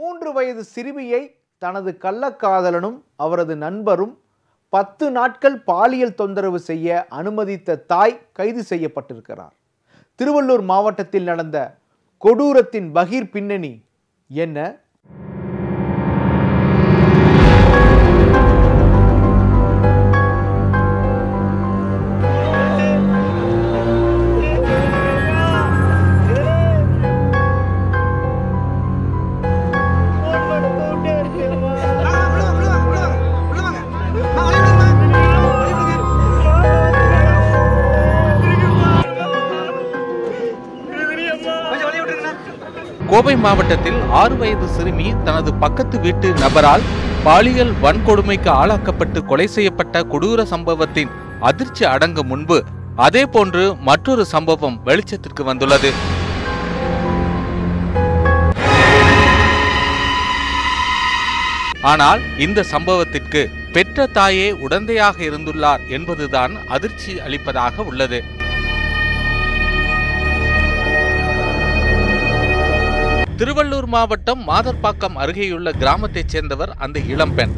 மூன்று வயது சிறுமியை தனது கள்ளக்காதலனும் அவரது நண்பரும் பத்து நாட்கள் பாலியல் தொந்தரவு செய்ய அனுமதித்த தாய் கைது செய்யப்பட்டிருக்கிறார். திருவள்ளூர் மாவட்டத்தில் நடந்த கொடூரத்தின் பகீர் பின்னணி என்ன? கோவை மாவட்டத்தில் ஆறு வயது சிறுமி தனது பக்கத்து வீட்டு நபரால் பாலியல் வன்கொடுமைக்கு ஆளாக்கப்பட்டு கொலை செய்யப்பட்ட கொடூர சம்பவத்தின் அதிர்ச்சி அடங்கும் முன்பு அதே போன்று மற்றொரு சம்பவம் வெளிச்சத்திற்கு வந்துள்ளது. ஆனால் இந்த சம்பவத்திற்கு பெற்ற தாயே உடந்தையாக இருந்துள்ளார் என்பதுதான் அதிர்ச்சி அளிப்பதாக உள்ளது. திருவள்ளூர் மாவட்டம் மாதர்பாக்கம் அருகேயுள்ள கிராமத்தைச் சேர்ந்தவர் அந்த இளம்பெண்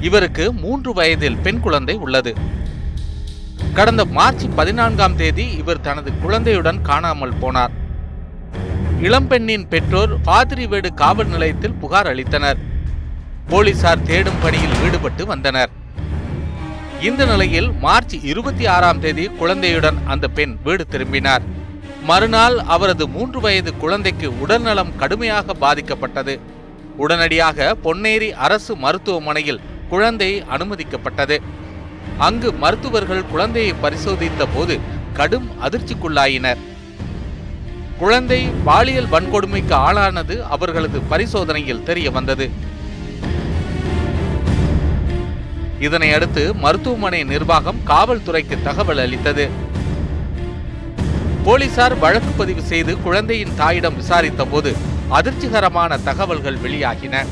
இவருக்கு மூன்று வயதில் பெண் குழந்தை உள்ளது. கடந்த மார்ச் பதினான்காம் தேதி இவர் தனது குழந்தையுடன் காணாமல் போனார். இளம்பெண்ணின் பெற்றோர் பாதிரிவேடு காவல் நிலையத்தில் புகார் அளித்தனர். போலீசார் தேடும் பணியில் ஈடுபட்டு வந்தனர். இந்த நிலையில் மார்ச் இருபத்தி ஆறாம் தேதி குழந்தையுடன் அந்த பெண் வீடு திரும்பினார். மறுநாள் அவரது மூன்று வயது குழந்தைக்கு உடல்நலம் கடுமையாக பாதிக்கப்பட்டது. உடனடியாக பொன்னேரி அரசு மருத்துவமனையில் குழந்தை அனுமதிக்கப்பட்டது. அங்கு மருத்துவர்கள் குழந்தையை பரிசோதித்த போது கடும் அதிர்ச்சிக்குள்ளாயினர். குழந்தை பாலியல் வன்கொடுமைக்கு ஆளானது அவர்களது பரிசோதனையில் தெரிய வந்தது இதனை அடுத்து மருத்துவமனை நிர்வாகம் காவல்துறைக்கு தகவல் அளித்தது. போலீசார் வழக்கு பதிவு செய்து குழந்தையின் தாயிடம் விசாரித்த போது அதிர்ச்சிகரமான தகவல்கள் வெளியாகின.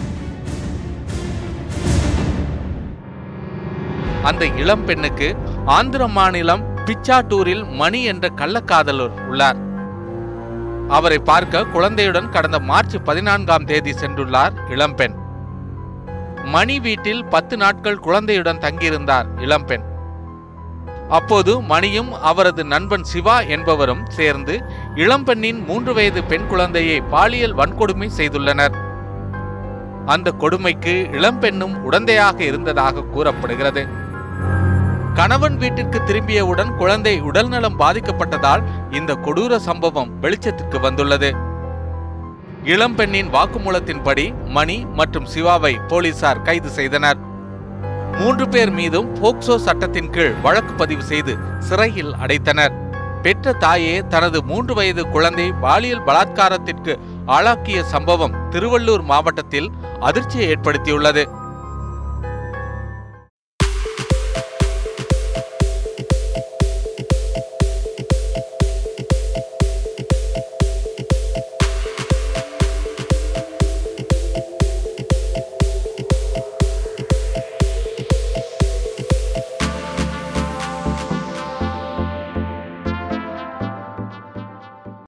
அந்த இளம் பெண்ணுக்கு ஆந்திர மாநிலம் பிச்சாட்டூரில் மணி என்ற கள்ளக்காதலர் உள்ளார். அவரை பார்க்க குழந்தையுடன் கடந்த மார்ச் பதினான்காம் தேதி சென்றுள்ளார் இளம்பெண் மணி வீட்டில் பத்து நாட்கள் குழந்தையுடன் தங்கியிருந்தார் இளம்பெண் அப்போது மணியும் அவரது நண்பன் சிவா என்பவரும் சேர்ந்து இளம்பெண்ணின் மூன்று வயது பெண் குழந்தையை பாலியல் வன்கொடுமை செய்துள்ளனர். அந்த கொடுமைக்கு இளம்பெண்ணும் உடந்தையாக இருந்ததாக கூறப்படுகிறது. கணவன் வீட்டிற்கு திரும்பியவுடன் குழந்தை உடல்நலம் பாதிக்கப்பட்டதால் இந்த கொடூர சம்பவம் வெளிச்சத்திற்கு வந்துள்ளது. இளம்பெண்ணின் வாக்குமூலத்தின்படி மணி மற்றும் சிவாவை போலீசார் கைது செய்தனர். மூன்று பேர் மீதும் போக்சோ சட்டத்தின் கீழ் வழக்கு பதிவு செய்து சிறையில் அடைத்தனர். பெற்ற தாயே தனது மூன்று வயது குழந்தை பாலியல் பலாத்காரத்திற்கு ஆளாக்கிய சம்பவம் திருவள்ளூர் மாவட்டத்தில் அதிர்ச்சியை ஏற்படுத்தியுள்ளது.